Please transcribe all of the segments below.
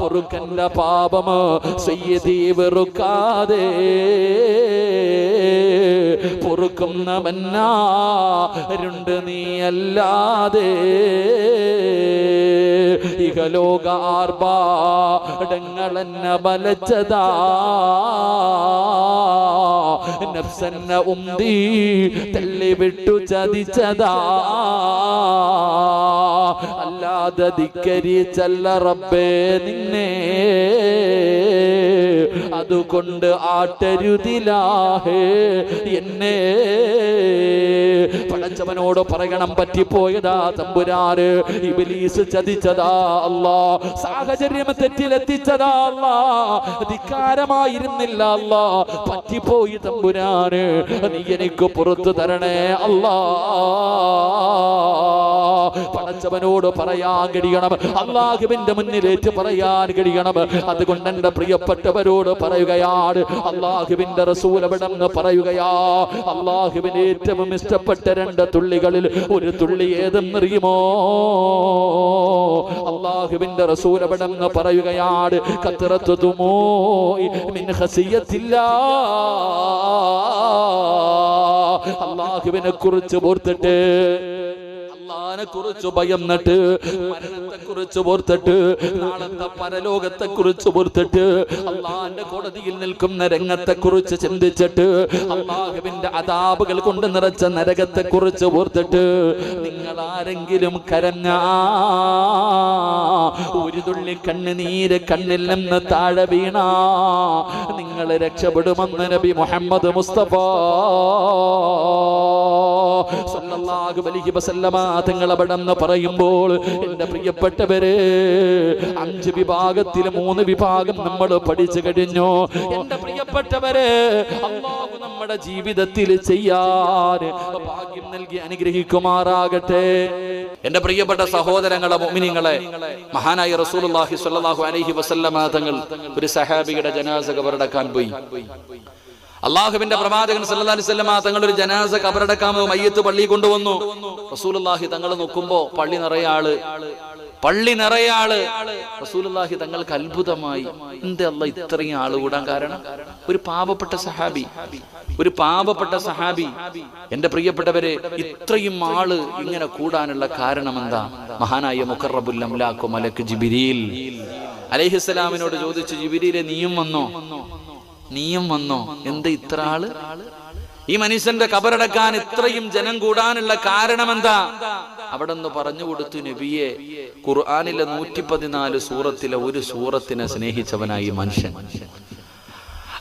പൊറുക്കന്റെ പാപമ സയ്യദി വെറുക്കാതെ. പൊറുക്കുന്നവന്നാരുണ്ട് നീയല്ലാതെ. ഇഹലോക ആർഭാടങ്ങളെന്ന ബലച്ചതാ. നഫ്സന്ന ഉന്തി തല്ലി വിട്ടു ചതിച്ചതാ. അല്ലാതെ ധിക്കരിച്ചല്ല റബ്ബേ നിന്നെ. അതുകൊണ്ട് ആട്ടരുതിലാഹേ. എന്നെ പടച്ചവനോട് പറയണം പറ്റിപ്പോയതാ തമ്പുരാറ് ഇബിലീസ് ചതിച്ചതാ അല്ലാ സാഹചര്യം തെറ്റിലെത്തിച്ചതാ അല്ലാ ധിക്കാരമായിരുന്നില്ല അല്ലാ പറ്റിപ്പോയി തമ്പുരാന്. നീ എനിക്ക് പുറത്തു തരണേ അല്ലാ പടച്ചവനോട് പറയാൻ കഴിയണം. അള്ളാഹുവിന്റെ മുന്നിലേറ്റ് പറയാൻ കഴിയണം. അതുകൊണ്ട് എന്റെ പ്രിയപ്പെട്ടവരോട് പറയുകയാണ്. അള്ളാഹുവിന്റെ റസൂൽ പറയുകയാ. അള്ളാഹുവിന് ഏറ്റവും ഇഷ്ടപ്പെട്ട രണ്ട് തുള്ളികളിൽ ഒരു തുള്ളി ഏതെന്നറിയുമോ? അള്ളാഹുവിന്റെ റസൂൽ പറയുകയാണ്. കത്തിറത്തുമോ മിൻ അള്ളാഹുവിനെ കുറിച്ച് ഓർത്തിട്ട് അള്ളാനെ കുറിച്ച് ഭയം നട്ട് മരണത്തെ കുറിച്ച് ഓർത്തിട്ട് നാളത്തെ പരലോകത്തെ കുറിച്ച് ഓർത്തിട്ട് അള്ളാന്റെ കോടതിയിൽ നിൽക്കുന്ന രംഗത്തെ കുറിച്ച് ചിന്തിച്ചിട്ട് അള്ളാഹുവിന്റെ അതാപുകൾ കൊണ്ട് നിറച്ച നരകത്തെ കുറിച്ച് ഓർത്തിട്ട് നിങ്ങൾ ആരെങ്കിലും കരഞ്ഞ ഒരു തുള്ളി കണ്ണുനീര് കണ്ണിൽ നിന്ന് താഴെ വീണ നിങ്ങൾ രക്ഷപ്പെടുമെന്ന് നബി മുഹമ്മദ് മുസ്തഫ സല്ലല്ലാഹു അലൈഹി വസല്ലമ തങ്ങൾ അവിടെ പറയുമ്പോൾ എന്റെ പ്രിയപ്പെട്ടവരെ അഞ്ച് വിഭാഗത്തിൽ മൂന്ന് വിഭാഗം നമ്മൾ പഠിച്ചു കഴിഞ്ഞു. എന്റെ പ്രിയപ്പെട്ടവരെ അള്ളാഹു നമ്മുടെ ജീവിതത്തിൽ ചെയ്യാൻ ഭാഗ്യം നൽകി അനുഗ്രഹിക്കുമാറാകട്ടെ. എന്റെ പ്രിയപ്പെട്ട സഹോദരങ്ങളെ മുഅ്മിനീങ്ങളെ മഹാനായ റസൂലുള്ളാഹി സ്വല്ലല്ലാഹു അലൈഹി വസല്ലമ തങ്ങൾ ഒരു സഹാബിയുടെ ജനാസ കബറടക്കാൻ പോയി. അള്ളാഹുവിന്റെ പ്രവാചകൻ സല്ലല്ലാഹു അലൈഹി തങ്ങളൊരു ജനാസ കബറടക്കാമോ മയ്യത്ത് പള്ളി കൊണ്ടുവന്നു. റസൂലുള്ളാഹി തങ്ങൾ നോക്കുമ്പോ പള്ളി നിറയെ ആൾ. പള്ളി നിറയെ ആൾ. റസൂലുള്ളാഹി തങ്ങൾക്ക് അത്ഭുതമായി. എന്റെ അല്ല ഇത്രയും ആൾ കൂടാൻ കാരണം? ഒരു പാവപ്പെട്ട സഹാബി. ഒരു പാവപ്പെട്ട സഹാബി. എന്റെ പ്രിയപ്പെട്ടവരെ ഇത്രയും ആൾ ഇങ്ങനെ കൂടാനുള്ള കാരണം എന്താ? മഹാനായ മുഖറബുൽ മലക്ക് ജിബിരിയിൽ അലൈഹിസ്സലാമിനോട് ചോദിച്ചു ജിബിരിയിലെ നീയും വന്നോ? നീയും വന്നോ? എന്ത് ഇത്ര ആൾ? ഈ മനുഷ്യന്റെ കബറടക്കാൻ ഇത്രയും ജനം കൂടാനുള്ള കാരണം എന്താ അവിടെ നിന്ന് പറഞ്ഞു കൊടുത്തു നബിയെ ഖുർആാനിലെ നൂറ്റി പതിനാല് സൂറത്തിലെ ഒരു സൂറത്തിനെ സ്നേഹിച്ചവനായി മനുഷ്യൻ.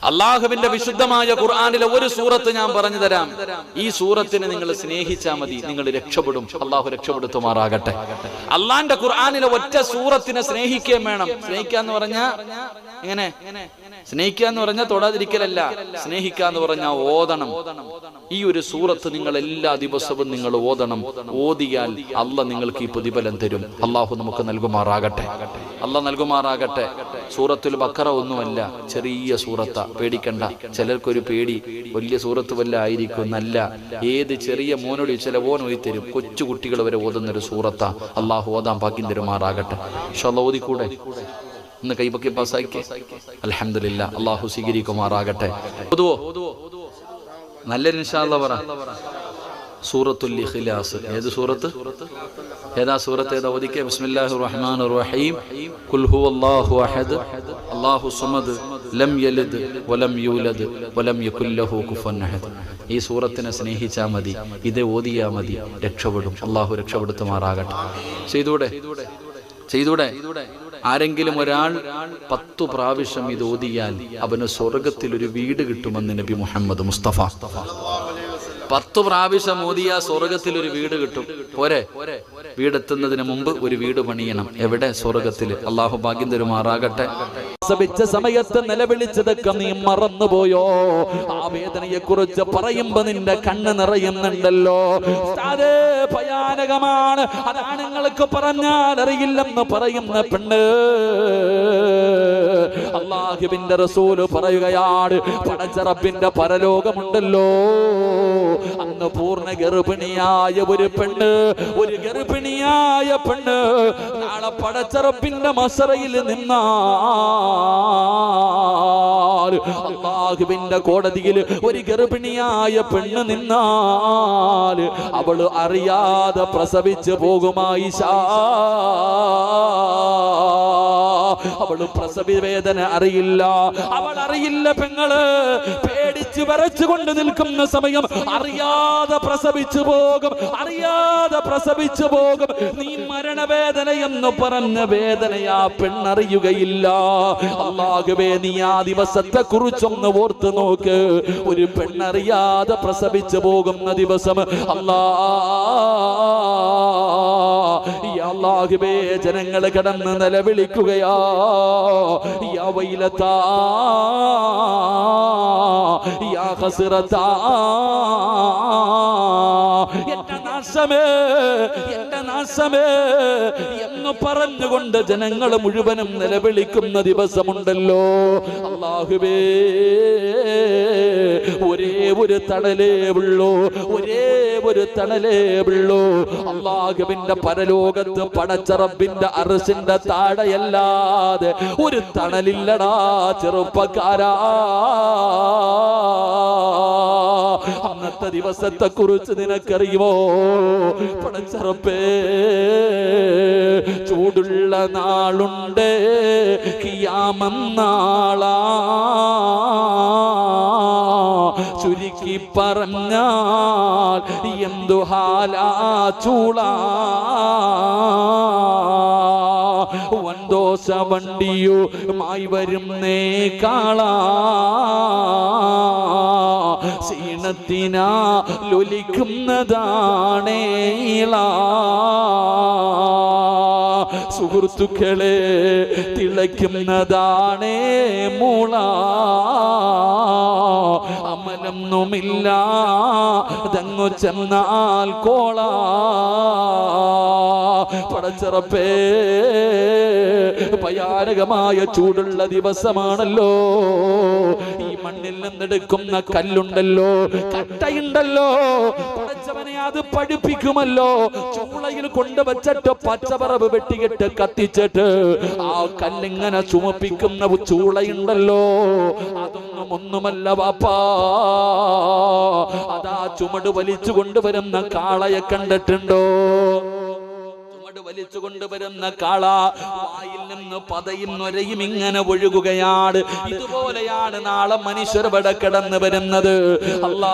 അള്ളാഹുവിന്റെ വിശുദ്ധമായ ഖുർആാനിലെ ഒരു സൂറത്ത് ഞാൻ പറഞ്ഞു തരാം. ഈ സൂറത്തിനെ നിങ്ങൾ സ്നേഹിച്ചാൽ മതി. നിങ്ങൾ രക്ഷപ്പെടും. അള്ളാഹു രക്ഷപ്പെടുത്തുമാറാകട്ടെ. അള്ളാന്റെ ഖുർആാനിലെ ഒറ്റ സൂറത്തിനെ സ്നേഹിക്കുകയും വേണം. സ്നേഹിക്കാന്ന് പറഞ്ഞാ എങ്ങനെ? സ്നേഹിക്കുക എന്ന് പറഞ്ഞാൽ തൊടാതിരിക്കലല്ല. സ്നേഹിക്കുക എന്ന് പറഞ്ഞാൽ ഓതണം. ഈ ഒരു സൂറത്ത് നിങ്ങൾ എല്ലാ ദിവസവും നിങ്ങൾ ഓതണം. ഓതിയാൽ അല്ല നിങ്ങൾക്ക് ഈ പ്രതിഫലം തരും. അള്ളാഹു നമുക്ക് നൽകുമാറാകട്ടെ. അല്ല നൽകുമാറാകട്ടെ. സൂറത്തുൽ ബക്കറ ഒന്നുമല്ല ചെറിയ സൂറത്ത. പേടിക്കണ്ട. ചിലർക്കൊരു പേടി. വലിയ സൂറത്ത് വല്ല ആയിരിക്കും നല്ല. ഏത് ചെറിയ മോനോട് ചില മോൻ തരും. കൊച്ചു കുട്ടികൾ വരെ ഓതുന്നൊരു സൂറത്ത. അള്ളാഹു ഓതാൻ ഭാഗ്യം തരുമാറാകട്ടെ. ഷല്ല ഇന്ന് കൈപൊക്കി പാസ്സാക്കി. അലഹമില്ല അള്ളാഹു സ്വീകരിക്കുമാറാകട്ടെ. പൊതുവോ നല്ല ഇൻഷാല്ല പറ. സൂറത്തുൽ ഇഖ്ലാസ്. ഏത് സൂറത്ത്? ഏതാ സൂറത്ത്? ഏതാ ഒതുക്കെ ബിസ്മില്ലാഹി റഹ്മാൻ റഹീം ഖുൽ ഹുവല്ലാഹു അഹദ്. അല്ലാഹു സമദ് ലം യലിദ് വലം യൂലദ് വലം യകുൽ ലഹു കുഫുവൻ അഹദ്. ഈ സൂറത്തിനെ സ്നേഹിച്ചാ മതി. ഇത് ഓതിയാ മതി. രക്ഷപ്പെടും. അള്ളാഹു രക്ഷപ്പെടുത്തുമാറാകട്ടെ. ചെയ്തൂടെ? ചെയ്തൂടെ? ആരെങ്കിലും ഒരാൾ പത്തു പ്രാവശ്യം ഇത് ഓതിയാൽ അവന് സ്വർഗത്തിൽ ഒരു വീട് കിട്ടുമെന്ന് നബി മുഹമ്മദ് മുസ്തഫ. പത്തു പ്രാവശ്യം ഓതിയ സ്വർഗത്തിൽ ഒരു വീട് കിട്ടും. പോരെ? വീടെത്തുന്നതിന് മുമ്പ് ഒരു വീട് പണിയണം. എവിടെ? സ്വർഗത്തിൽ അള്ളാഹു ഭാഗ്യം തരുമാറാകട്ടെ. സഭിച്ച സമയത്ത് നിലവിളിച്ചതൊക്കെ നീ മറന്നുപോയോ? ആ വേദനയെ കുറിച്ച് പറയുമ്പോ നിന്റെ കണ്ണ് നിറയുന്നുണ്ടല്ലോ. ഭയാനകമാണ്. അതാണ് നിങ്ങൾക്ക് പറഞ്ഞാൽ അറിയില്ലെന്ന് പറയുന്ന പെണ്ണ്. അള്ളാഹുവിന്റെ റസൂൽ പറയുകയാണ് പടച്ചറപ്പിന്റെ പരലോകമുണ്ടല്ലോ. അന്ന് പൂർണ ഗർഭിണിയായ ഒരു പെണ്ണ് ഒരു ഗർഭിണിയായ പെണ്ണ് നാളെ പടച്ചറപ്പിന്റെ മസറയിൽ നിന്നാ അള്ളാഹുവിന്റെ കോടതിയിൽ ഒരു ഗർഭിണിയായ പെണ്ണ് നിന്നാൽ അവൾ അറിയാതെ പ്രസവിച്ചു പോകുമായി അവൾ പ്രസവി വേദന അറിയില്ല. അവൾ അറിയില്ല പെങ്ങൾ. പേടിച്ച് വരച്ചുകൊണ്ട് നിൽക്കുന്ന സമയം അറിയാതെ പ്രസവിച്ചു പോകും. അറിയാതെ പ്രസവിച്ചു പോകും. നീ മരണവേദന എന്ന് പറഞ്ഞ വേദനയാ പെണ്ണറിയുകയില്ല. അള്ളാഹുവേ നീ ആ ദിവസത്തെ കുറിച്ചൊന്ന് ഓർത്ത് നോക്ക്. ഒരു പെണ്ണറിയാതെ പ്രസവിച്ചു പോകുന്ന ദിവസം അല്ലാ ഈ അള്ളാഹുവേ ജനങ്ങൾ കിടന്ന് നിലവിളിക്കുകയാ. നാശമേ നാശമേ എന്ന് പറഞ്ഞുകൊണ്ട് ജനങ്ങൾ മുഴുവനും നിലവിളിക്കുന്ന ദിവസമുണ്ടല്ലോ. അള്ളാഹുബേ ഒരേ ഒരു തണലേ ഉള്ളൂ ഒരേ ഒരു തണലേ ഉള്ളൂ. അള്ളാഹുവിന്റെ പരലോകത്ത് പടച്ചറബിന്റെ അറസിന്റെ താഴെയല്ലാതെ ഒരു തണലില്ലടാ ചെറുപ്പക്കാരാ. അന്നത്തെ ദിവസത്തെ കുറിച്ച് നിനക്കറിയുമോ? പടച്ചറപ്പേ ചൂടുള്ള നാളുണ്ട് കിയാമെന്നാളാ ചുരുക്കി പറഞ്ഞാൽ എന്തു ഹാലാ ചൂളാ? വണ്ടിയോ വണ്ടിയുമായി വരുന്നേ കാള. ക്ഷീണത്തിനാ ലൊലിക്കുന്നതാണേള സുഹൃത്തുക്കളെ തിളയ്ക്കുന്നതാണേ മൂള. അമലൊന്നുമില്ല തങ്ങു ചെന്നാൽ കോള. പടച്ചിറപ്പേ ഭയാനകമായ ചൂടുള്ള ദിവസമാണല്ലോ. ഈ മണ്ണിൽ നിന്നെടുക്കുന്ന കല്ലുണ്ടല്ലോ കട്ടയുണ്ടല്ലോ. പടച്ചവനെ അത് പഠിപ്പിക്കുമല്ലോ. ചൂളയിൽ കൊണ്ടുവച്ചിട്ട് പച്ചപ്പറവ് വെട്ടിയിട്ട് കത്തിച്ചിട്ട് ആ കല്ലിങ്ങനെ ചുമപ്പിക്കുന്ന ചൂളയുണ്ടല്ലോ. അതൊന്നും ഒന്നുമല്ല വാപ്പാ. അതാ ചുമട് വലിച്ചു കൊണ്ടുവരുന്ന കാളയെ കണ്ടിട്ടുണ്ടോ? ചുമട് വലിച്ചു കൊണ്ടുവരുന്ന കാള വായിൽ നിന്ന് പതയും നൊരയും ഇങ്ങനെ ഒഴുകുകയാണ്. ഇതുപോലെയാണ് നാളെ മനുഷ്യർ ഇവിടെ കിടന്നു വരുന്നത്. അല്ലാ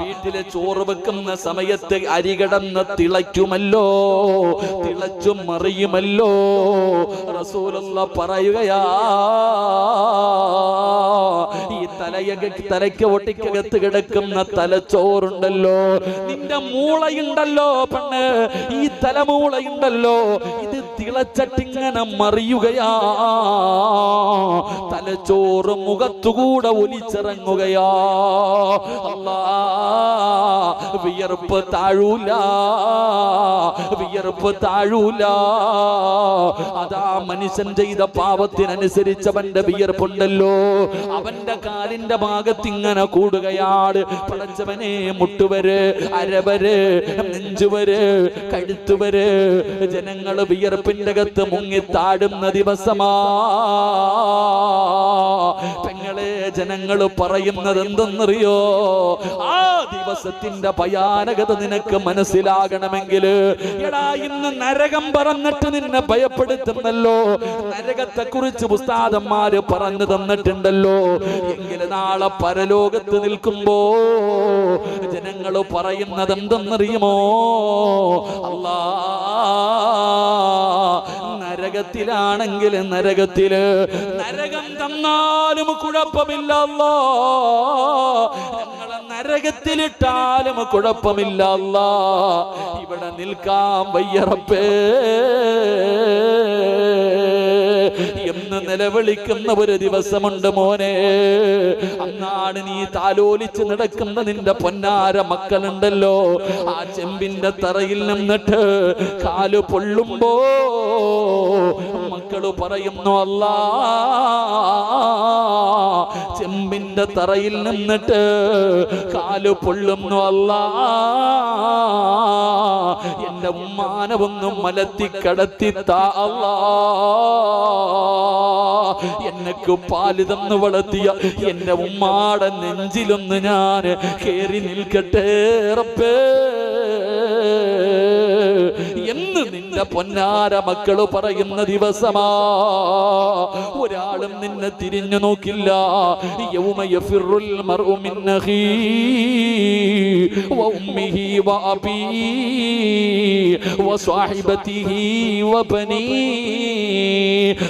വീട്ടിലെ ചോറ് വെക്കുന്ന സമയത്ത് അരി കിടന്ന് തിളയ്ക്കുമല്ലോ തിളച്ചും മറിയുമല്ലോ. റസൂലുള്ള പറയുകയാ തലയക തലയ്ക്ക് ഒട്ടിക്കകത്ത് കിടക്കുന്ന തലച്ചോറുണ്ടല്ലോ. നിന്റെ മൂളയുണ്ടല്ലോ പെണ്ണ്. ഈ തലമൂളയുണ്ടല്ലോ. ഇത് തിളച്ചട്ടിങ്ങനെ മറിയുകയാ. തലച്ചോറ് മുഖത്തുകൂടെ ഒലിച്ചിറങ്ങുകയാ. അല്ലാ വിയർപ്പ് താഴൂല. വിയർപ്പ് താഴൂല. അതാ മനുഷ്യൻ ചെയ്ത പാപത്തിനനുസരിച്ച് അവന്റെ വിയർപ്പുണ്ടല്ലോ. അവന്റെ കാലിന്റെ ഭാഗത്ത് ഇങ്ങനെ കൂടുകയാണ് പടച്ചവനെ മുട്ടുവര് അരവര് നെഞ്ചുവര് കഴുത്തുവര്. ജനങ്ങൾ വിയർപ്പിന്റെ അകത്ത് മുങ്ങി താടുന്ന ദിവസമാ. പെങ്ങളെ ജനങ്ങൾ പറയുന്നത് എന്തെന്നറിയോ? ആ ദിവസത്തിന്റെ ഭയാനകത നിനക്ക് മനസ്സിലാകണമെങ്കിൽ ഇന്ന് നരകം പറഞ്ഞിട്ട് നിന്നെ ഭയപ്പെടുത്തുന്നല്ലോ. നരകത്തെ കുറിച്ച് പുസ്താദന്മാര് പറഞ്ഞു തന്നിട്ടുണ്ടല്ലോ. എങ്കിൽ നാളെ പരലോകത്ത് നിൽക്കുമ്പോ ജനങ്ങൾ പറയുന്നത് എന്തെന്നറിയുമോ? അല്ലാ. നരകത്തിലാണെങ്കിൽ നരകത്തിൽ നരകം തന്നാലും കുഴപ്പമില്ല അല്ലാ ഞങ്ങളെ നരകത്തിലിട്ടാലും കുഴപ്പമില്ല ഇവിടെ നിൽക്കാൻ വയ്യറപ്പേ. എന്ന് നിലവിളിക്കുന്ന ഒരു ദിവസമുണ്ട് മോനെ. അന്നാണ് നീ താലോലിച്ച് നടക്കുന്ന നിന്റെ പൊന്നാര മക്കളുണ്ടല്ലോ. ആ ചെമ്പിന്റെ തറയിൽ നിന്നിട്ട് കാൽ പൊള്ളുമ്പോ മക്കൾ പറയുന്നു അല്ലാ ചെമ്പിന്റെ തറയിൽ നിന്നിട്ട് കാൽ പൊള്ളുന്നു അല്ല എന്റെ ഉമ്മാനവൊന്നും മലത്തി കടത്തി താ എനക്ക് പാൽ തന്നു വളർത്തിയ എന്റെ ഉമ്മാടെ നെഞ്ചിലൊന്ന് ഞാൻ കേറി നിൽക്കട്ടെ റബ്ബേ. എന്ന് നിന്റെ പൊന്നാര മക്കൾ പറയുന്ന ദിവസമാ. ഒരാളും നിന്നെ തിരിഞ്ഞു നോക്കില്ല.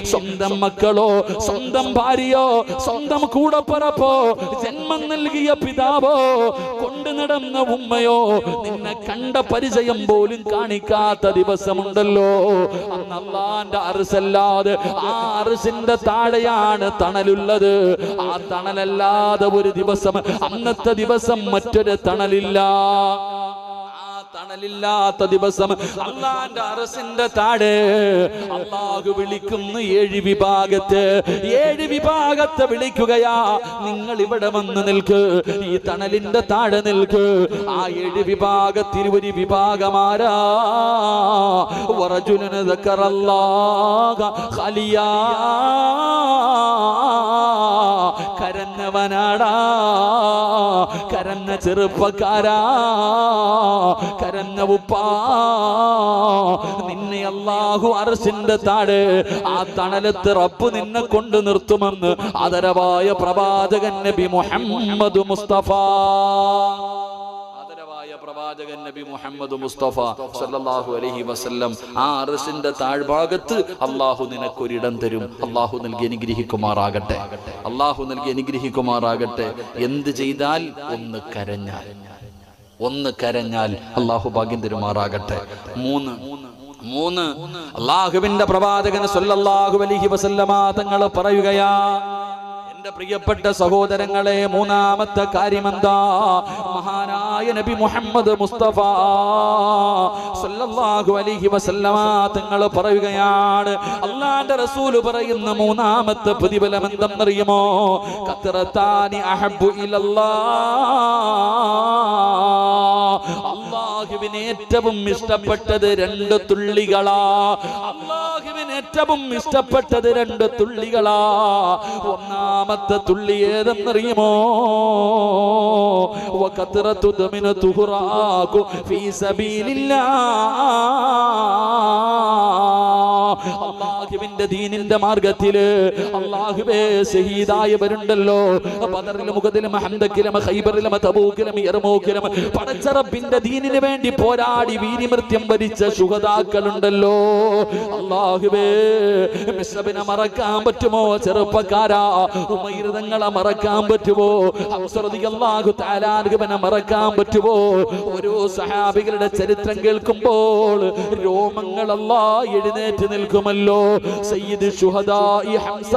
സ്വന്തം മക്കളോ സ്വന്തം ഭാര്യയോ സ്വന്തം കൂടപ്പറപ്പോ ജന്മം നൽകിയ പിതാവോ കൊണ്ടു നടന്ന ഉമ്മയോ നിന്നെ കണ്ട പരിചയം പോലും കാണിക്കാത്ത ദിവസമുണ്ടല്ലോ അന്ന് അള്ളാന്റെ അറസല്ലാതെ ആ അറിസിന്റെ താഴെയാണ് തണലുള്ളത്. ആ തണലല്ലാതെ ഒരു ദിവസം അന്നത്തെ ദിവസം മറ്റൊരു തണലില്ല. തണലില്ലാത്ത ദിവസം അള്ളാന്റെ അറസിന്റെ താഴെ അള്ളാഹു വിളിക്കുന്നു ഏഴ് വിഭാഗത്തെ. ഏഴ് വിഭാഗത്തെ വിളിക്കുകയാ. നിങ്ങൾ ഇവിടെ വന്ന് നിൽക്ക്. ഈ തണലിന്റെ താഴെ നിൽക്ക്. ആ ഏഴ് വിഭാഗത്തിൽ ഒരു വിഭാഗമാരാ. ഖലിയാ. കരഞ്ഞവനാടാ കരന്ന ചെറുപ്പക്കാരാ കരന്ന ഉപ്പാ. നിന്നെ അള്ളാഹു അറസിന്റെ താഴെ ആ തണലത്ത് റബ്ബ് നിന്നെ കൊണ്ടു നിർത്തുമെന്ന് ആദരവായ പ്രവാചകൻ നബി മുഹമ്മദ് മുസ്തഫ. പ്രവാചകൻ നബി മുഹമ്മദ് മുസ്തഫ സല്ലല്ലാഹു അലൈഹി വസല്ലം ആ അറസിന്റെ താഴ്ഭാഗത്ത് അള്ളാഹു നിനക്കൊരിടം തരും. അള്ളാഹു നൽകി അനുഗ്രഹിക്കുമാറാകട്ടെ. അള്ളാഹു നൽകി അനുഗ്രഹിക്കുമാറാകട്ടെ. എന്ത് ചെയ്താൽ ഒന്ന് കരഞ്ഞാൽ. ഒന്ന് കരഞ്ഞാൽ അള്ളാഹു ഭാഗ്യം തരുമാറാകട്ടെ. മൂന്ന് മൂന്ന് അള്ളാഹുവിന്റെ പ്രവാചകൻ സല്ലല്ലാഹു അലൈഹി വസല്ലമ തങ്ങൾ പറയുകയാ എന്റെ പ്രിയപ്പെട്ട സഹോദരങ്ങളെ മൂന്നാമത്തെ കാര്യമെന്താ? മഹാനായ നബി മുഹമ്മദ് മുസ്തഫ സല്ലല്ലാഹു അലൈഹി വസല്ലമ തങ്ങൾ പറയുകയാണ് അള്ളാന്റെ റസൂൽ പറയുന്ന മൂന്നാമത്തെ പ്രതിഫലം എന്തെന്നറിയുമോ കത്തറത്താനി അഹബ്ബു ഇലല്ലാ. അള്ളാഹുവിന് ഏറ്റവും ഇഷ്ടപ്പെട്ടത് രണ്ട് തുള്ളികളാ. അള്ളാഹുവിന് ഏറ്റവും ഇഷ്ടപ്പെട്ടത് രണ്ട് തുള്ളികളാ. ഒന്നാമത്തെ തുള്ളി ഏതെന്നറിയുമോ? വകത്രതു ദമിന തുഹ്റാകു ഫീ സബീലില്ലാ. അള്ളാഹുവിന്റെ ദീനിന്റെ മാർഗത്തിൽ അള്ളാഹുബേ ഷഹീദായവരുണ്ടല്ലോ ബദറിലും മുഖത്തിലും ഹംദക്കിലും ഖൈബറിലും തബൂക്കിലും യർമൂക്കിലും പടച്ചറബിന്റെ ദീനിന് വേണ്ടി പോരാടി വീരിമൃത്യം വരിച്ച ശുഹതാക്കളുണ്ടല്ലോ അള്ളാഹുബേ മിസ്രബിനെ മറക്കാൻ പറ്റുമോ? ചെറുപ്പക്കാരാ ഉമൈരതങ്ങളെ മറക്കാൻ പറ്റുമോ? അള്ളാഹു താലാർഗുബനെ മറക്കാൻ പറ്റുമോ? ഓരോ സഹാബികളുടെ ചരിത്രം കേൾക്കുമ്പോൾ രോമങ്ങളല്ല എഴുന്നേറ്റ് നിൽക്കുമല്ലോ. സയ്യിദ് ഷുഹദായി ഹംസ.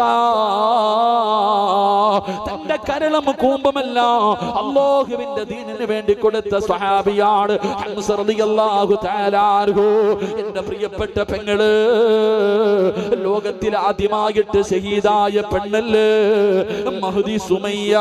തന്റെ കരളം കൂമ്പമല്ല അള്ളാഹുവിന്റെ ദീനിന് വേണ്ടി കൊടുത്ത സ്വഹാബിയാണ് ഹംസ റളിയല്ലാഹു തആലാഹു എന്റെ പ്രിയപ്പെട്ട പെങ്ങൾ ലോകത്തിൽ ആദ്യമായിട്ട് ഷഹീദായ പെണ്ണല്ലേ? മഹദി സുമയ്യ.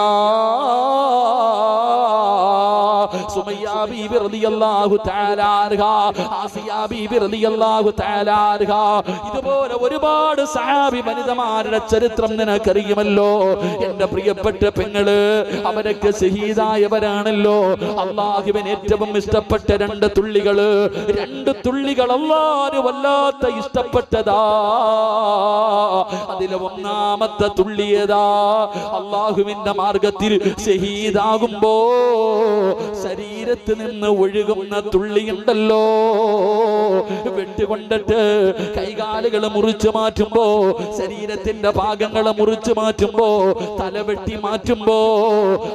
ഇതുപോലെ ഒരുപാട് സഹാബി വനിതമാരുടെ ചരിത്രം നിനക്കറിയുമല്ലോ. എന്റെ പ്രിയപ്പെട്ട പെങ്ങൾ അവരൊക്കെ ഷഹീദായവരാണല്ലോ അള്ളാഹുവിന് ഏറ്റവും ഇഷ്ടപ്പെട്ട രണ്ട് തുള്ളികൾ. രണ്ട് തുള്ളികൾ അള്ളാഹു വല്ലാത്ത ഇഷ്ടപ്പെട്ടതാ. അതിലെ ഒന്നാമത്തെ തുള്ളിയതാ അള്ളാഹുവിന്റെ മാർഗത്തിൽ ഷഹീദാകുമ്പോ ശരീരത്ത് നിന്ന് ഒഴുകുന്ന തുള്ളിയുണ്ടല്ലോ. വെട്ടുകൊണ്ടിട്ട് കൈകാലുകൾ മുറിച്ചു മാറ്റുമ്പോ ശരീരത്തിന്റെ ഭാഗങ്ങളെ മുറിച്ചു മാറ്റുമ്പോ തലവെട്ടി മാറ്റുമ്പോ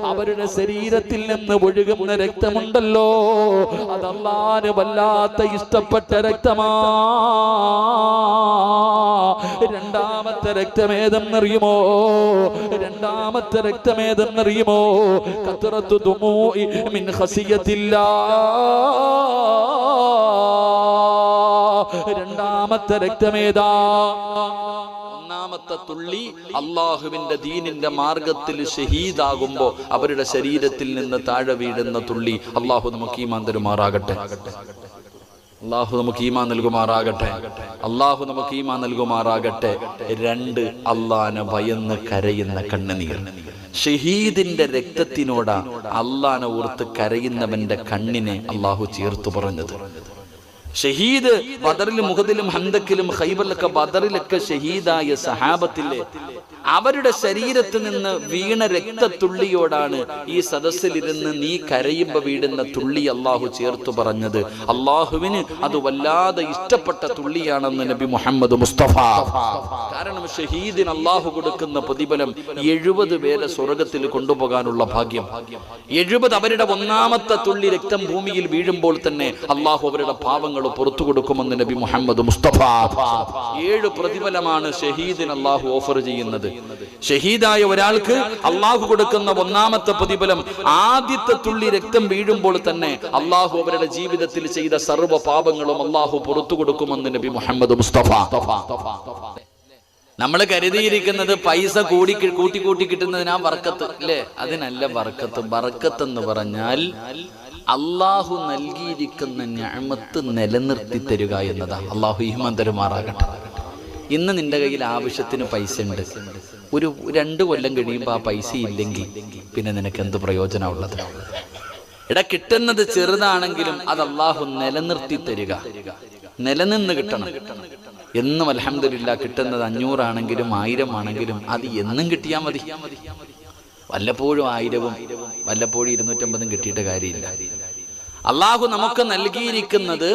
അവരുടെ ശരീരത്തിൽ നിന്ന് ഒഴുകുന്ന രക്തമുണ്ടല്ലോ. അതല്ലാന് വല്ലാത്ത ഇഷ്ടപ്പെട്ട രക്തമാ. രണ്ടാമത്തെ രക്തമേതെന്നറിയുമോ? രണ്ടാമത്തെ രക്തമേതെന്നറിയുമോ? കത്തറത്തു തുമോ മിൻ ഖസിയത്തില്ലാ. രണ്ടാമത്തെ രക്തമേതാ ഒന്നാമത്തെ തുള്ളി അള്ളാഹുവിന്റെ ദീനിന്റെ മാർഗത്തിൽ ഷഹീദാകുമ്പോ അവരുടെ ശരീരത്തിൽ നിന്ന് താഴെ വീഴുന്ന തുള്ളി അള്ളാഹു നമുക്ക് ഈമാൻ തരുമാറാകട്ടെ. അള്ളാഹു നമുക്ക് ഈമാൻ നൽകുമാറാകട്ടെ. അള്ളാഹു നമുക്ക് ഈമാൻ നൽകുമാറാകട്ടെ. രണ്ട് അള്ളാനെ ഭയന്ന് കരയുന്ന കണ്ണുനീർ. ഷഹീദിന്റെ രക്തത്തിനോടാ അള്ളാനെ ഓർത്ത് കരയുന്നവന്റെ കണ്ണിനെ അള്ളാഹു ചേർത്തു പറഞ്ഞത്. ഷഹീദ് ബദറിലും മുഹദിലും ഹന്തക്കിലും ഖൈബറിലൊക്കെ ബദറിലൊക്കെ ഷഹീദായ സഹാബത്തിലെ അവരുടെ ശരീരത്തിൽ നിന്ന് വീണ രക്തത്തുള്ളിയോടാണ് ഈ സദസ്സിലിരുന്ന് നീ കരയുമ്പോ വീടുന്ന തുള്ളി അള്ളാഹു ചേർത്തു പറഞ്ഞത്. അള്ളാഹുവിന് അത് വല്ലാതെ ഇഷ്ടപ്പെട്ട തുള്ളിയാണെന്ന് നബി മുഹമ്മദ് മുസ്തഫ. കാരണം ഷഹീദിന് അള്ളാഹു കൊടുക്കുന്ന പ്രതിഫലം എഴുപത് പേരെ സ്വർഗത്തിൽ കൊണ്ടുപോകാനുള്ള ഭാഗ്യം. എഴുപത് അവരുടെ ഒന്നാമത്തെ തുള്ളി രക്തം ഭൂമിയിൽ വീഴുമ്പോൾ തന്നെ അള്ളാഹു അവരുടെ പാവങ്ങൾ പുറത്തു കൊടുക്കുമെന്ന് നബി മുഹമ്മദ് മുസ്തഫ. ഏഴ് പ്രതിഫലമാണ് ഷഹീദിന് അള്ളാഹു ഓഫർ ചെയ്യുന്നത്. ഷഹീദായ ഒരാൾക്ക് അള്ളാഹു കൊടുക്കുന്ന ഒന്നാമത്തെ പ്രതിഫലം ആദ്യത്തെ തുള്ളി രക്തം വീഴുമ്പോൾ തന്നെ അള്ളാഹു അവരുടെ ജീവിതത്തിൽ ചെയ്ത സർവ പാപങ്ങളും അള്ളാഹു പുറത്തു കൊടുക്കുമെന്ന് നബി മുഹമ്മദ് മുസ്തഫ. നമ്മൾ കരുതിയിരിക്കുന്നത് പൈസ കൂടി കൂട്ടി കൂട്ടി കിട്ടുന്നതിനാ വർക്കത്ത് അല്ലേ അതിനല്ല വർക്കത്ത് വർക്കത്ത് എന്ന് പറഞ്ഞാൽ അള്ളാഹു നൽകിയിരിക്കുന്ന ഞാമത്ത് നിലനിർത്തി തരിക എന്നതാണ്. അള്ളാഹു ഈമാൻ തരുമാറാകട്ടെ. ഇന്ന് നിന്റെ കയ്യിൽ ആവശ്യത്തിന് പൈസ ഉണ്ട്. ഒരു രണ്ട് കൊല്ലം കഴിയുമ്പോൾ ആ പൈസ ഇല്ലെങ്കിൽ പിന്നെ നിനക്ക് എന്ത് പ്രയോജനമുള്ളത്? എടാ കിട്ടുന്നത് ചെറുതാണെങ്കിലും അത് അള്ളാഹു നിലനിർത്തി തരിക. നിലനിന്ന് കിട്ടണം. എന്നും അലഹമില്ല കിട്ടുന്നത് അഞ്ഞൂറാണെങ്കിലും ആയിരം ആണെങ്കിലും അത് എന്നും കിട്ടിയാൽ മതി. വല്ലപ്പോഴും ആയിരവും വല്ലപ്പോഴും ഇരുന്നൂറ്റമ്പതും കിട്ടിയിട്ട് കാര്യമില്ല. അള്ളാഹു നമുക്ക് നൽകിയിരിക്കുന്നത്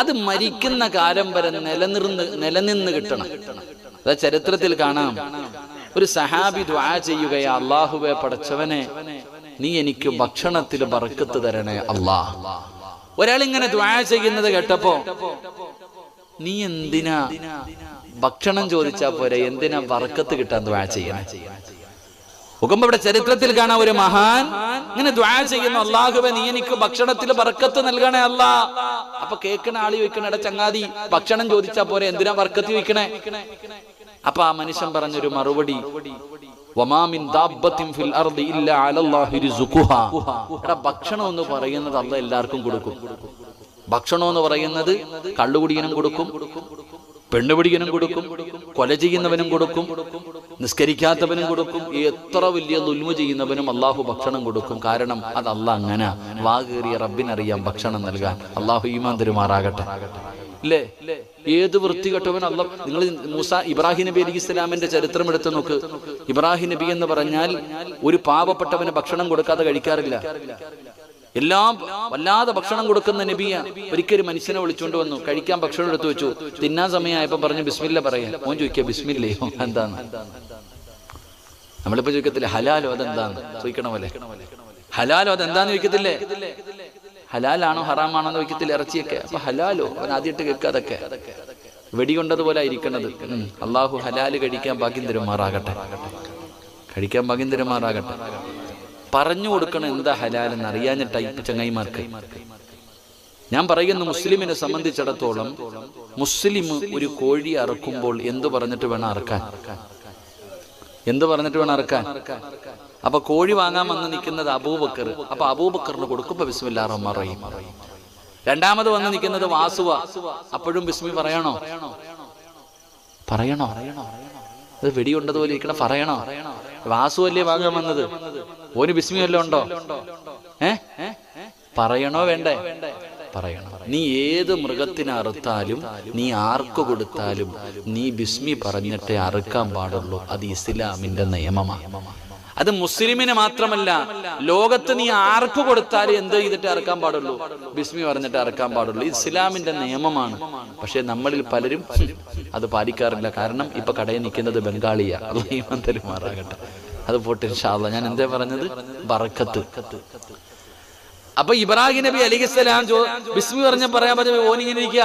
അത് മരിക്കുന്ന കാലം വരെ നിലനിർന്ന് നിലനിന്ന് കിട്ടണം. അത് ചരിത്രത്തിൽ കാണാം. ഒരു സഹാബി ദ്വാ ചെയ്യുകയാ അള്ളാഹുവെ പടച്ചവനെ നീ എനിക്ക് ഭക്ഷണത്തിൽ വറക്കത്ത് തരണേ അള്ളാ. ഒരാൾ ഇങ്ങനെ ദ്വാ ചെയ്യുന്നത് കേട്ടപ്പോ നീ എന്തിനാ ഭക്ഷണം ചോദിച്ചാ പോരെ എന്തിനാ വറക്കത്ത് കിട്ടാൻ ദ്വാ ചെയ്യണേ? മുഖം ഇവിടെ ചരിത്രത്തിൽ കാണാൻ ഒരു മഹാൻ ഇങ്ങനെ ദ്വാ ചെയ്യുന്നു. അള്ളാഹുബെ നീ എനിക്ക് ഭക്ഷണത്തിൽ വർക്കത്ത് നൽകണേ അല്ല. അപ്പൊ കേൾക്കണ ആളി ചോദിക്കണ എടാ ചങ്ങാതി ഭക്ഷണം ചോദിച്ചാ പോരെ എന്തിനാ ബർക്കത്ത് ചോദിക്കണേ അപ്പൊ ആ മനുഷ്യൻ പറഞ്ഞൊരു മറുപടി. ഭക്ഷണം എന്ന് പറയുന്നത് അല്ല എല്ലാവർക്കും കൊടുക്കും. ഭക്ഷണം എന്ന് പറയുന്നത് കള്ളുകുടിയനും കൊടുക്കും. പെണ്ണുപിടിക്കനും കൊടുക്കും കൊല ചെയ്യുന്നവനും കൊടുക്കും നിസ്കരിക്കാത്തവനും കൊടുക്കും എത്ര വലിയ ദുൽമ ചെയ്യുന്നവനും അള്ളാഹു ഭക്ഷണം കൊടുക്കും. കാരണം അത് അല്ല അങ്ങനെ. വാകേറിയ റബ്ബിനറിയാം ഭക്ഷണം നൽകാൻ. അള്ളാഹു ഈമാൻ തരുമാറാകട്ടെ. ഇല്ലേ ഏത് വൃത്തികെട്ടവൻ അല്ല നിങ്ങൾ മൂസ ഇബ്രാഹിം നബി അലി ഇസ്ലാമിന്റെ ചരിത്രം എടുത്ത് നോക്ക്. ഇബ്രാഹിം നബി എന്ന് പറഞ്ഞാൽ ഒരു പാവപ്പെട്ടവന് ഭക്ഷണം കൊടുക്കാതെ കഴിക്കാറില്ല. എല്ലാം വല്ലാതെ ഭക്ഷണം കൊടുക്കുന്ന നബിയ ഒരിക്കലും മനുഷ്യനെ വിളിച്ചുകൊണ്ട് വന്നു. കഴിക്കാൻ ഭക്ഷണം എടുത്തു വെച്ചു. തിന്നാൻ സമയമായപ്പോ പറഞ്ഞു ബിസ്മില്ല പറയാൻ മോൻ ചോദിക്കുക ബിസ്മില്ലേ? എന്താണ് നമ്മളിപ്പോ ചോദിക്കത്തില്ല ഹലാലോ അതെന്താന്ന്? ചോദിക്കണ പോലെ. ഹലാലോ അതെന്താന്ന്? ചോദിക്കത്തില്ലേ? ഹലാലാണോ ഹറാമാണോ? എന്ന് ചോദിക്കത്തില്ല ഇറച്ചിയൊക്കെ. അപ്പൊ ഹലാലോ അവൻ ആദ്യമായിട്ട് കേൾക്കുക അതൊക്കെ. വെടികൊണ്ടതുപോലെ കൊണ്ടതുപോലെ ഉം. അള്ളാഹു ഹലാൽ കഴിക്കാൻ ഭാഗ്യം തരുമാറാകട്ടെ. കഴിക്കാൻ ഭാഗ്യം തരുമാറാകട്ടെ. പറഞ്ഞു കൊടുക്കണം എന്താ ഹലാൽ എന്ന് അറിയാഞ്ഞിട്ട ചങ്ങായിമാർക്ക്. ഞാൻ പറയുന്ന മുസ്ലിമിനെ സംബന്ധിച്ചിടത്തോളം മുസ്ലിം ഒരു കോഴി അറുക്കുമ്പോൾ എന്തു പറഞ്ഞിട്ട് വേണം അറക്കാൻ? എന്ത് പറഞ്ഞിട്ട് വേണം അറക്കാൻ? അപ്പൊ കോഴി വാങ്ങാൻ വന്ന് നിൽക്കുന്നത് അബൂബക്കർ. അപ്പൊ അബൂബക്കറിന് കൊടുക്കുമ്പോ ബിസ്മില്ലാ റഹ്മാൻ റഹീം. രണ്ടാമത് വന്ന് നിൽക്കുന്നത് വാസുവ. അപ്പോഴും ബിസ്മി പറയണോ? പറയണോ? അത് വെടിയുണ്ടതുപോലെ ഇരിക്കണം പറയണോ? വാസു അല്ലേ വാങ്ങാൻ വന്നത്? ഓന് ബിസ്മി ഉണ്ടോ? ഏ? പറയണോ വേണ്ടേ? പറയണം. നീ ഏത് മൃഗത്തിനെ അറുത്താലും നീ ആർക്ക് കൊടുത്താലും നീ ബിസ്മി പറഞ്ഞിട്ടേ അറുക്കാൻ പാടുള്ളൂ. അത് ഇസ്ലാമിന്റെ നിയമമാണ് അത് മുസ്ലിമിന് മാത്രമല്ല ലോകത്ത് നീ ആർക്ക് കൊടുത്താലും എന്ത് ചെയ്തിട്ട് ഇറക്കാൻ പാടുള്ളൂ? ബിസ്മി പറഞ്ഞിട്ട് ഇറക്കാൻ പാടുള്ളൂ. ഇസ്ലാമിന്റെ നിയമമാണ്. പക്ഷെ നമ്മളിൽ പലരും അത് പാലിക്കാറില്ല. കാരണം ഇപ്പൊ കടയിൽ നിൽക്കുന്നത് ബംഗാളിയാ. അള്ളാഹിമാൻ തരുമാറാകട്ടെ അത് പോട്ടെ ഇൻഷാല്ല ഞാൻ എന്താ പറഞ്ഞത്? ബറക്കത്ത്. അപ്പൊ ഇബ്രാഹിം നബി അലി ചോ ബിസ്മി പറഞ്ഞ പറയാൻ പറ്റും ഓനിങ്ങനെ ഇരിക്കുക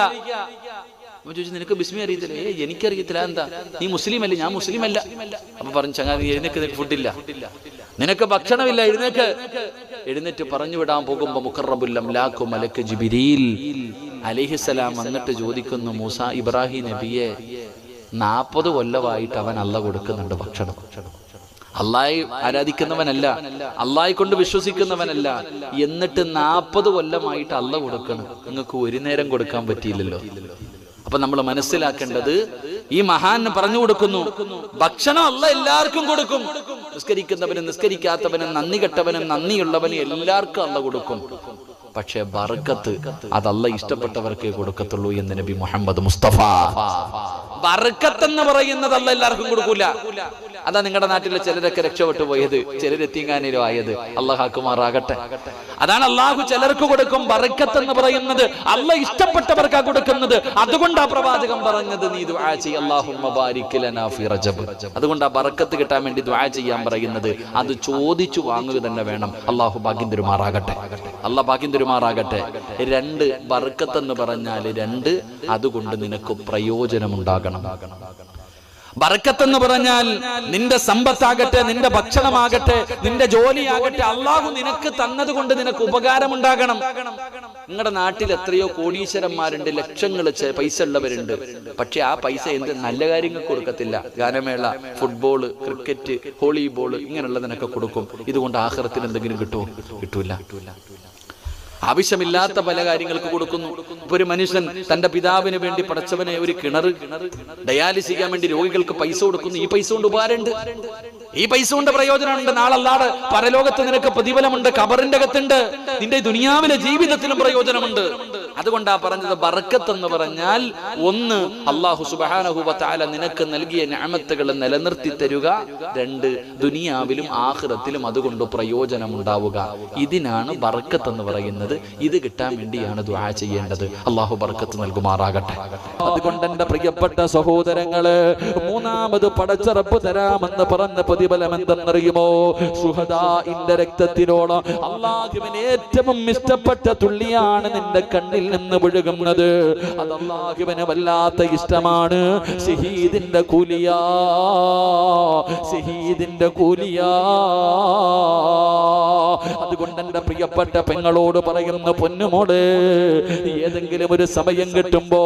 ചോദിച്ചു നിനക്ക് ബിസ്മി അറിയത്തില്ല? ഏ എനിക്കറിയത്തില്ല. എന്താ നീ മുസ്ലിം അല്ലേ ഞാൻ മുസ്ലിം അല്ല അപ്പൊ പറഞ്ഞു ചങ്ങാ നീ എഴുന്നേക്ക് നിനക്ക് ഫുഡില്ല. നിനക്ക് ഭക്ഷണമില്ല എഴുന്നേക്ക്. എഴുന്നേറ്റ് പറഞ്ഞു വിടാൻ പോകുമ്പോ മുഖറബുല്ലം ലാഖു മലക്ക് ജിബിരിൽ അലിഹിസലാം വന്നിട്ട് ചോദിക്കുന്നു മൂസ ഇബ്രാഹിം നബിയെ നാൽപ്പത് കൊല്ലമായിട്ട് അവൻ അല്ല കൊടുക്കുന്നുണ്ട് ഭക്ഷണം. അള്ളാഹി ആരാധിക്കുന്നവനല്ല അള്ളായി കൊണ്ട് വിശ്വസിക്കുന്നവനല്ല. എന്നിട്ട് നാൽപ്പത് കൊല്ലമായിട്ട് അല്ല കൊടുക്കണം. നിങ്ങൾക്ക് ഒരു നേരം കൊടുക്കാൻ പറ്റിയില്ലല്ലോ. അപ്പൊ നമ്മൾ മനസ്സിലാക്കേണ്ടത് ഈ മഹാൻ പറഞ്ഞു കൊടുക്കുന്നു ഭക്ഷണം അല്ല എല്ലാവർക്കും കൊടുക്കും. നിസ്കരിക്കുന്നവനും നിസ്കരിക്കാത്തവനും നന്ദി കെട്ടവനും നന്ദിയുള്ളവനും എല്ലാവർക്കും അല്ല കൊടുക്കും. പക്ഷെ ബർക്കത്ത് അതല്ല ഇഷ്ടപ്പെട്ടവർക്കേ കൊടുക്കത്തുള്ളൂ എന്ന് നബി മുഹമ്മദ് മുസ്തഫ. ബർക്കത്ത് എന്ന് പറയുന്നത് എല്ലാവർക്കും കൊടുക്കൂല. അതാ നിങ്ങളുടെ നാട്ടിലെ ചിലരൊക്കെ രക്ഷപ്പെട്ടു പോയത് ചിലരെത്തിങ്ങാനിലും ആയത്. അള്ളാഹാക്കുമാറാകട്ടെ അതാണ് അള്ളാഹു ചിലർക്ക് കൊടുക്കും ബറക്കത്ത് എന്ന് പറയുന്നത്. അല്ല ഇഷ്ടപ്പെട്ടവർക്കാ കൊടുക്കുന്നത്. അതുകൊണ്ടാ പ്രവാചകം പറഞ്ഞത് നീ ദുആ ആ അതുകൊണ്ടാ ബർക്കത്ത് കിട്ടാൻ വേണ്ടി ദുആ ചെയ്യാൻ പറയുന്നത്. അത് ചോദിച്ചു വാങ്ങുക തന്നെ വേണം. അള്ളാഹു ഭാഗ്യം തരുമാറാകട്ടെ. അല്ല ഭാഗ്യം തരുമാറാകട്ടെ. രണ്ട് ബറക്കത്ത് എന്ന് പറഞ്ഞാൽ രണ്ട് അതുകൊണ്ട് നിനക്ക് പ്രയോജനമുണ്ടാകണം. ബർക്കത്ത് എന്ന് പറഞ്ഞാൽ നിന്റെ സമ്പത്താകട്ടെ നിന്റെ ഭക്ഷണമാകട്ടെ നിന്റെ ജോലിയാകട്ടെ അള്ളാഹു നിനക്ക് തന്നത് കൊണ്ട് നിനക്ക് ഉപകാരമുണ്ടാകണം. നിങ്ങളുടെ നാട്ടിൽ എത്രയോ കോടീശ്വരന്മാരുണ്ട് ലക്ഷങ്ങൾ പൈസ ഉള്ളവരുണ്ട്. പക്ഷെ ആ പൈസ എന്ത് നല്ല കാര്യങ്ങൾക്ക് കൊടുക്കത്തില്ല. ഗാനമേള ഫുട്ബോൾ ക്രിക്കറ്റ് വോളിബോൾ ഇങ്ങനെയുള്ളതിനൊക്കെ കൊടുക്കും. ഇതുകൊണ്ട് ആഹ്റത്തിന് എന്തെങ്കിലും കിട്ടുമോ? കിട്ടൂല. ആവശ്യമില്ലാത്ത പല കാര്യങ്ങൾക്ക് കൊടുക്കുന്നു. ഇപ്പൊ ഒരു മനുഷ്യൻ തന്റെ പിതാവിന് വേണ്ടി പടച്ചവനെ ഒരു കിണർ ഡയാലിസ് ചെയ്യാൻ വേണ്ടി രോഗികൾക്ക് പൈസ കൊടുക്കുന്നു. ഈ പൈസ കൊണ്ട് ഉപകാരമുണ്ട്. ഈ പൈസ കൊണ്ട് പ്രയോജനമുണ്ട്. നാളല്ലാതെ പരലോകത്ത് നിനക്ക് പ്രതിഫലമുണ്ട്. കബറിന്റെ അകത്തുണ്ട്. നിന്റെ ദുനിയാവിലെ ജീവിതത്തിലും പ്രയോജനമുണ്ട്. അതുകൊണ്ടാ പറഞ്ഞത് ബർക്കത്ത് എന്ന് പറഞ്ഞാൽ ഒന്ന് അള്ളാഹു സുബാനഹുബത്താല നിനക്ക് നൽകിയ ഞാമത്തുകൾ നിലനിർത്തി തരുക രണ്ട് ദുനിയാവിലും ആഹ്റത്തിലും അതുകൊണ്ട് പ്രയോജനം ഉണ്ടാവുക ഇതിനാണ് ബർക്കത്ത് എന്ന് പറയുന്നത്. ഇത് കിട്ടാൻ വേണ്ടിയാണ് ദുആ ചെയ്യേണ്ടത്. അള്ളാഹു ബർക്കത്ത് നൽകുമാറാകട്ടെ. അതുകൊണ്ട് എന്റെ പ്രിയപ്പെട്ട സഹോദരങ്ങൾ മൂന്നാമത് പടച്ചറപ്പ് തരാമെന്ന് പറഞ്ഞ പ്രതിഫലം എന്തെന്നറിയുമോ? സുഹദാഇന്റെ രക്തത്തിനോളം അള്ളാഹുവിന് ഏറ്റവും ഇഷ്ടപ്പെട്ട തുള്ളിയാണ് നിന്റെ കണ്ണിൽ നിന്ന് ഒഴുകുന്നത് അതല്ലാഹുവിന് വല്ലാത്ത ഇഷ്ടമാണ്. ഷഹീദിന്റെ കൂലിയാ. ഷഹീദിന്റെ കൂലിയാ. അതുകൊണ്ട് എന്റെ പ്രിയപ്പെട്ട പെങ്ങളോട് പറയുന്ന പൊന്നുമോൾ ഏതെങ്കിലും ഒരു സമയം കിട്ടുമ്പോ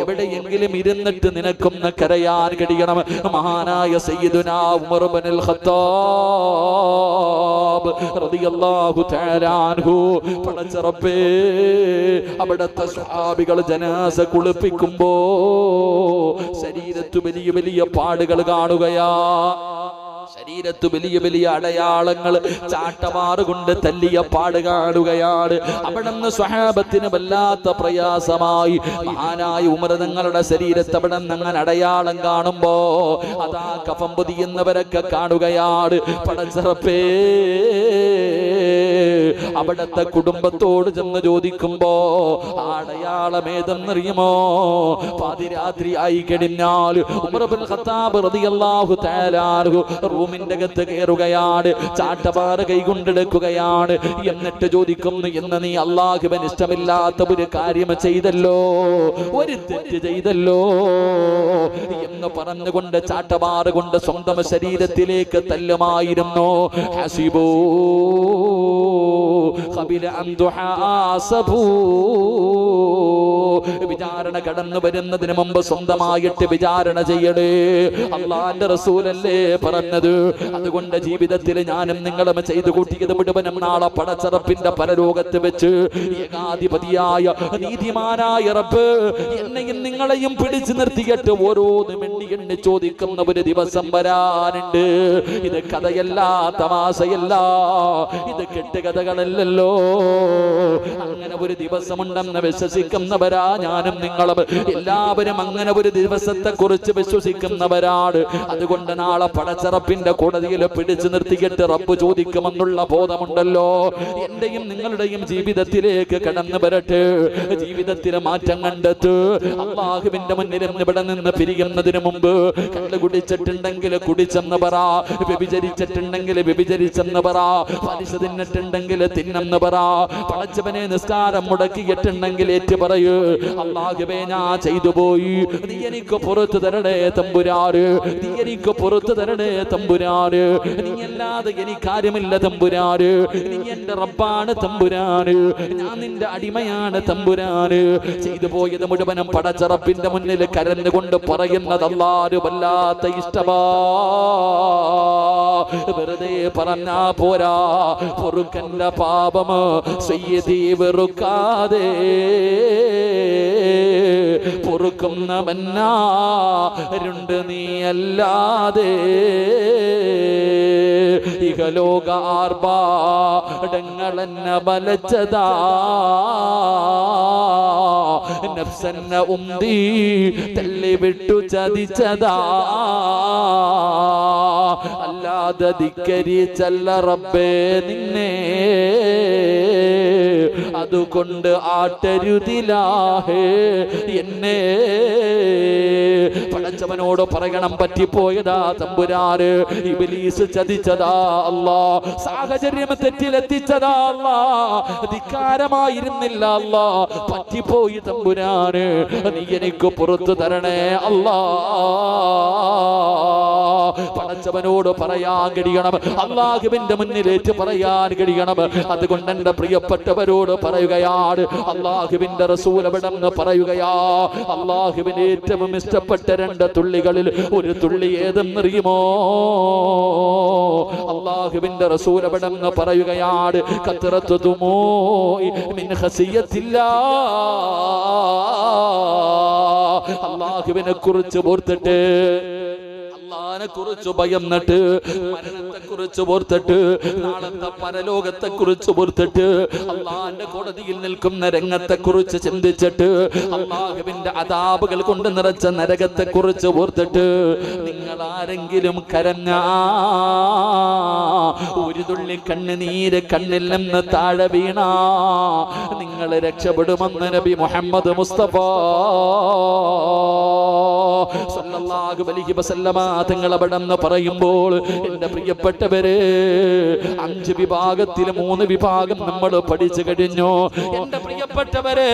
എവിടെയെങ്കിലും ഇരുന്നിട്ട് നിനക്കൊന്ന് കരയാൻ കഴിയണം. മഹാനായ സയ്യിദുനാ ഉമർ ഖത്താബ് റളിയല്ലാഹു തആല അൻഹു. അവിടുത്തെ സ്വഹാബികൾ ജനാസ കുളിപ്പിക്കുമ്പോ ശരീരത്തു വലിയ വലിയ പാടുകൾ കാണുകയാ. ശരീരത്ത് വലിയ വലിയ അടയാളങ്ങൾ ചാട്ടമാറുകൊണ്ട് തല്ലിയ പാട് കാണുകയാണ്. അവിടുന്ന് സ്വഹാബത്തിന് വല്ലാത്ത പ്രയാസമായി. മഹാനായ ഉമരതങ്ങളുടെ ശരീരത്ത് അവിടെ അങ്ങനെ അടയാളം കാണുമ്പോ അതാ കഫം പൊതിയുന്നവരൊക്കെ കാണുകയാണ്. പടച്ചറപ്പേ അവിടത്തെ കുടുംബത്തോട് ചെന്ന് ചോദിക്കുമ്പോ അടയാളം ഏതെന്നറിയുമോ? പാതിരാത്രി ആയി കഴിഞ്ഞാൽ ഉമർ റൂമിന്റെ അകത്ത് കയറുകയാണ്. ചാട്ടപാറ കൈകൊണ്ടെടുക്കുകയാണ്. എന്നിട്ട് ചോദിക്കുന്നു എന്ന് നീ അള്ളാഹുബൻ ഇഷ്ടമില്ലാത്ത ഒരു കാര്യം ചെയ്തല്ലോ? ഒരു തെറ്റ് ചെയ്തല്ലോ? എന്ന് പറഞ്ഞുകൊണ്ട് ചാട്ടപാറ കൊണ്ട് സ്വന്തം ശരീരത്തിലേക്ക് തല്ലുമായിരുന്നു. വിചാരണ കടന്നു വരുന്നതിന് മുമ്പ് സ്വന്തമായിട്ട് വിചാരണ ചെയ്യണേ. അള്ളാന്റെ റസൂലല്ലേ പറഞ്ഞത്? അതുകൊണ്ട് ജീവിതത്തിൽ ഞാനും നിങ്ങളും ചെയ്തു കൂട്ടിയത് മുഴുവനും നാളെ പടച്ചറപ്പിന്റെ പരലോകത്ത് വെച്ച് ഏകാധിപതിയായ നീതിമാനായ റബ്ബ് എന്നെയും നിങ്ങളെയും പിടിച്ചു നിർത്തിയിട്ട് ഓരോന്നും എണ്ണി എണ്ണി ചോദിക്കുന്ന ഒരു ദിവസം വരാനുണ്ട്. ഇത് കഥയല്ല തമാശയല്ല ഇത് കെട്ടുകഥകളല്ലല്ലോ. അങ്ങനെ ഒരു ദിവസമുണ്ടെന്ന് വിശ്വസിക്കുന്നവരാ ഞാനും നിങ്ങളും. എല്ലാവരും അങ്ങനെ ഒരു ദിവസത്തെ കുറിച്ച് വിശ്വസിക്കുന്നവരാണ്. അതുകൊണ്ട് നാളെ പടച്ചറപ്പിന്റെ കോടതിയിൽ പിടിച്ചു നിർത്തിയിട്ട് റബ്ബ് ചോദിക്കുമെന്നുള്ള ബോധമുണ്ടല്ലോ. എന്റെയും നിങ്ങളുടെയും ജീവിതത്തിലേക്ക് കടന്നു വരട്ടെ. ജീവിതത്തിലെ മാറ്റം കണ്ടെത്ത്. അള്ളാഹുവിന്റെ മുന്നിൽ ഇവിടെ നിന്ന് പിരിയുന്നതിന് മുമ്പ് കള്ള് കുടിച്ചിട്ടുണ്ടെങ്കിൽ കുടിച്ചെന്ന് പറ വ്യഭിചരിച്ചിട്ടുണ്ടെങ്കിൽ വ്യഭിചരിച്ചെന്ന് പറ പലിശ തിന്നിട്ടുണ്ടെങ്കിൽ തിന്നെന്ന് പറ പടച്ചവനെ നിസ്കാരം മുടക്കിയിട്ടുണ്ടെങ്കിൽ ഏറ്റു പറയൂ അള്ളാഹുബേ ഞാൻ ചെയ്തു പോയി. നീ എനിക്ക് പുറത്തു തരണേ തമ്പുരാറ് നീ എനിക്ക് പുറത്തു തരണേ തമ്പുരാറ് നീ അല്ലാതെ എനിക്കാരുമില്ല തമ്പുരാര്. നീ എന്റെ റബ്ബാണ് തമ്പുരാന്. ഞാൻ നിന്റെ അടിമയാണ് തമ്പുരാന്. ചെയ്തു പോയത് മുഴുവനും പടച്ചറപ്പിന്റെ മുന്നിൽ കരഞ്ഞുകൊണ്ട് പറയുന്നതല്ലാരും വല്ലാത്ത ഇഷ്ടമാ. വെറുതെ പറഞ്ഞാ പോരാ. പൊറുക്കന്റെ പാപമോ ചെയ്യതീ വെറുക്കാതെ. പൊറുക്കുന്നവന്നാരുണ്ട് നീയല്ലാതെ. ഇഹലോക ആർഭാടങ്ങളെന്ന ബലച്ചതാ. നഫ്സന്ന ഉന്തി തള്ളി വിട്ടു ചതിച്ചതാ അല്ലാതെ റബ്ബേ നിന്നെ. അതുകൊണ്ട് ആട്ടരുതിലാഹേ എന്നെ. പടച്ചവനോട് പറയണം പറ്റിപ്പോയതാ തമ്പുരാര് ഇബിലീസ് ചതിച്ചതാ അല്ലാ സാഹചര്യം തെറ്റിലെത്തിച്ചതാ അല്ലാ ധിക്കാരമായിരുന്നില്ല അല്ലാ പറ്റിപ്പോയി തമ്പുരാന്. നീ എനിക്ക് പുറത്തു തരണേ അല്ലാ പടച്ചവനോട് പറയാൻ കഴിയണം. അള്ളാഹുവിന്റെ മുന്നിലേറ്റ് പറയാൻ കഴിയണം. അതുകൊണ്ട് എന്റെ പ്രിയപ്പെട്ടവരോട് പറയുകയാണ്. അള്ളാഹുവിന്റെ റസൂൽ പറയുകയാ. അള്ളാഹുവിന് ഏറ്റവും ഇഷ്ടപ്പെട്ട രണ്ട് തുള്ളികളിൽ ഒരു തുള്ളി ഏതെന്നറിയുമോ? അള്ളാഹുവിന്റെ റസൂൽ പറയുകയാണ്. കത്തിറത്തുമോ മിൻ അള്ളാഹുവിനെ കുറിച്ച് ഓർത്തിട്ട് അള്ളാനെ കുറിച്ച് ഭയം നട്ട് മരണത്തെ കുറിച്ച് ഓർത്തിട്ട് നാളത്തെ പരലോകത്തെ കുറിച്ച് ഓർത്തിട്ട് അള്ളാന്റെ കോടതിയിൽ നിൽക്കുന്ന രംഗത്തെ കുറിച്ച് ചിന്തിച്ചിട്ട് അള്ളാഹുവിന്റെ അതാപുകൾ കൊണ്ട് നിറച്ച നരകത്തെ കുറിച്ച് ഓർത്തിട്ട് നിങ്ങൾ ആരെങ്കിലും കരഞ്ഞ ഒരു തുള്ളി കണ്ണുനീര് കണ്ണിൽ നിന്ന് താഴെ വീണ നിങ്ങൾ രക്ഷപ്പെടുമെന്ന് നബി മുഹമ്മദ് മുസ്തഫ സല്ലല്ലാഹു അലൈഹി വസല്ലമ തങ്ങൾ അവിടെ പറയുമ്പോൾ എന്റെ പ്രിയപ്പെട്ടവരെ അഞ്ച് വിഭാഗത്തിൽ മൂന്ന് വിഭാഗം നമ്മൾ പഠിച്ചു കഴിഞ്ഞു. എന്റെ പ്രിയപ്പെട്ടവരെ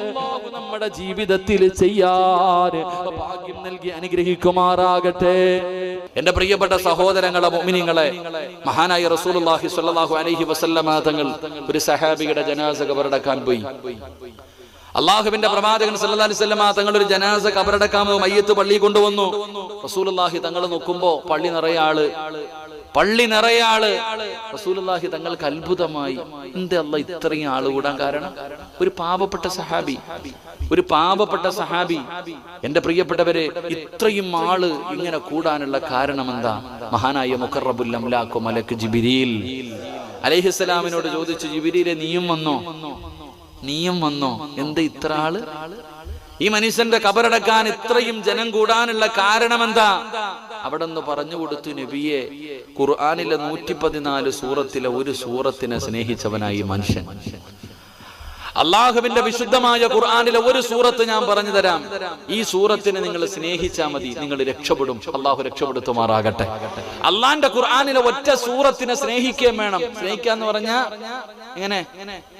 അള്ളാഹു നമ്മുടെ ജീവിതത്തിൽ ചെയ്യാൻ ഭാഗ്യം നൽകി അനുഗ്രഹിക്കുമാറാകട്ടെ. എന്റെ പ്രിയപ്പെട്ട സഹോദരങ്ങളെ മോമിനിങ്ങളെ മഹാനായ റസൂലുള്ളാഹി സ്വല്ലല്ലാഹു അലൈഹി വസല്ലമ തങ്ങൾ ഒരു സഹാബിയുടെ ജനാസ കബറടക്കാൻ പോയി. അള്ളാഹുവിന്റെ പ്രവാചകൻ സല്ലല്ലാഹു അലൈഹി തങ്ങളൊരു ജനാസ കബറടക്കാമോ മയ്യത്ത് പള്ളി കൊണ്ടുവന്നു. റസൂലുള്ളാഹി തങ്ങൾ നോക്കുമ്പോ പള്ളി നിറയെ ആൾ. പള്ളി നിറയെ ആൾ. റസൂലുള്ളാഹി തങ്ങൾക്ക് അത്ഭുതമായി. എന്റെ അല്ല ഇത്രയും ആൾ കൂടാൻ കാരണം? ഒരു പാവപ്പെട്ട സഹാബി. ഒരു പാവപ്പെട്ട സഹാബി. എന്റെ പ്രിയപ്പെട്ടവരെ ഇത്രയും ആൾ ഇങ്ങനെ കൂടാനുള്ള കാരണം എന്താ? മഹാനായ മുഖറബുൽ മലക്ക് ജിബിരിയിൽ അലഹിസ്സലാമിനോട് ചോദിച്ചു ജിബിരിയിലെ നീയും വന്നോ? നീയും വന്നോ? എന്ത് ഇത്ര ആൾ? ഈ മനുഷ്യന്റെ കബറടക്കാൻ ഇത്രയും ജനം കൂടാനുള്ള കാരണം എന്താ അവിടെ നിന്ന് പറഞ്ഞു കൊടുത്തു നബിയെ ഖുർആാനിലെ നൂറ്റി പതിനാല് സൂറത്തിലെ ഒരു സൂറത്തിനെ സ്നേഹിച്ചവനായി മനുഷ്യൻ. അള്ളാഹുവിന്റെ വിശുദ്ധമായ ഖുർആാനിലെ ഒരു സൂറത്ത് ഞാൻ പറഞ്ഞു തരാം. ഈ സൂറത്തിനെ നിങ്ങൾ സ്നേഹിച്ചാൽ മതി. നിങ്ങൾ രക്ഷപ്പെടും. അള്ളാഹു രക്ഷപ്പെടുത്തുമാറാകട്ടെ. അള്ളാന്റെ ഖുർആാനിലെ ഒറ്റ സൂറത്തിനെ സ്നേഹിക്കുകയും വേണം. സ്നേഹിക്കാന്ന് പറഞ്ഞാ എങ്ങനെ?